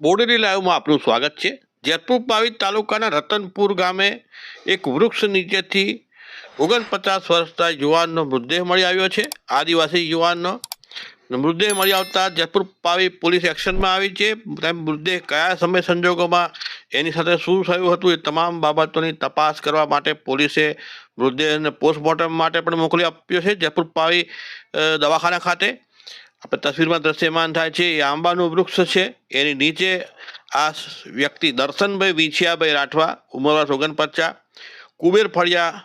બોડેલી લાઈવમાં આપનું સ્વાગત છે. જેતપુર પાવી તાલુકાના રતનપુર ગામે એક વૃક્ષ નીચેથી ઓગણપચાસ વર્ષના યુવાનનો મૃતદેહ મળી આવ્યો છે. આદિવાસી યુવાનનો મૃતદેહ મળી આવતા જેતપુર પાવી પોલીસ એક્શનમાં આવી છે. તેમ મૃતદેહ કયા સમય સંજોગોમાં એની સાથે શું થયું હતું એ તમામ બાબતોની તપાસ કરવા માટે પોલીસે મૃતદેહને પોસ્ટમોર્ટમ માટે પણ મોકલી આપ્યો છે. જયપુર પાવી દવાખાના ખાતે આપણે તસવીરમાં દ્રશ્યમાન થાય છે. એ આંબાનું વૃક્ષ છે. એની નીચે આ વ્યક્તિ દર્શનભાઈ વિછિયાભાઈ રાઠવા ઉંમર વર્ષ કુબેર ફળિયા,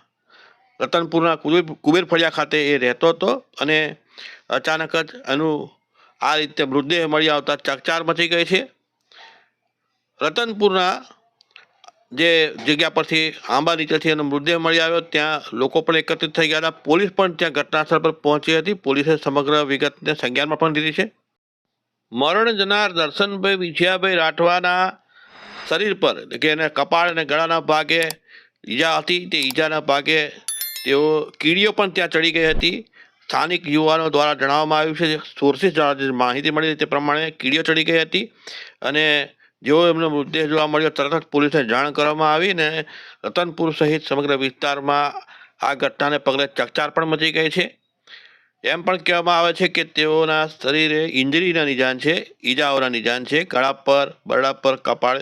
રતનપુરના કુબેર કુબેર ફળિયા ખાતે એ રહેતો હતો અને અચાનક જ એનું આ રીતે મૃતદેહ મળી આવતા ચકચાર મચી ગઈ છે. રતનપુરના જે જગ્યા પરથી આંબા નીચેથી એનો મૃતદેહ મળી આવ્યો, ત્યાં લોકો પણ એકત્રિત થઈ ગયા હતા. પોલીસ પણ ત્યાં ઘટનાસ્થળ પર પહોંચી હતી. પોલીસે સમગ્ર વિગતને સંજ્ઞાનમાં પણ લીધી છે. મરણ જનાર દર્શનભાઈ વિજયાભાઈ રાઠવાના શરીર પર, કે એને કપાળ અને ગળાના ભાગે ઈજા હતી, તે ઈજાના ભાગે તેઓ કીડીઓ પણ ત્યાં ચડી ગઈ હતી. સ્થાનિક યુવાનો દ્વારા જણાવવામાં આવ્યું છે. સોર્સિસ દ્વારા માહિતી મળી તે પ્રમાણે કીડીઓ ચડી ગઈ હતી અને જેવો એમનો મૃતદેહ જોવા મળ્યો, તરત જ પોલીસને જાણ કરવામાં આવીને રતનપુર સહિત સમગ્ર વિસ્તારમાં આ ઘટનાને પગલે ચકચાર પણ મચી ગઈ છે. એમ પણ કહેવામાં આવે છે કે તેઓના શરીરે ઇન્જરીના નિજાન છે, ઈજાઓના નિજાન છે, ગળા પર, બરડા પર કપાળ,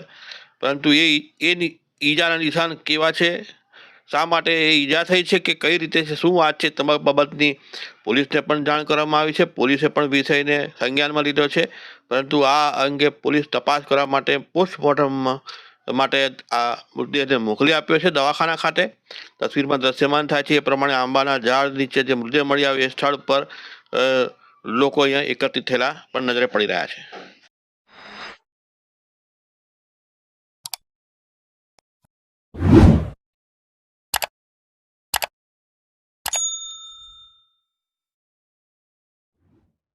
પરંતુ એ એ ઈજાના નિશાન કેવા છે? શા માટે એ ઈજા થઈ છે કે કઈ રીતે છે? શું વાત છે? તમામ બાબતની પોલીસને પણ જાણ કરવામાં આવી છે. પોલીસે પણ વિષયને સંજ્ઞાનમાં લીધો છે. પરંતુ આ અંગે પોલીસ તપાસ કરવા માટે પોસ્ટમોર્ટમ માટે આ મૃતદેહને મોકલી આપ્યો છે દવાખાના ખાતે. તસવીરમાં દ્રશ્યમાન થાય છે એ પ્રમાણે આંબાના ઝાડ નીચે જે મૃતદેહ મળી આવ્યો એ સ્થળ પર લોકો અહીંયા એકત્રિત થયેલા પણ નજરે પડી રહ્યા છે.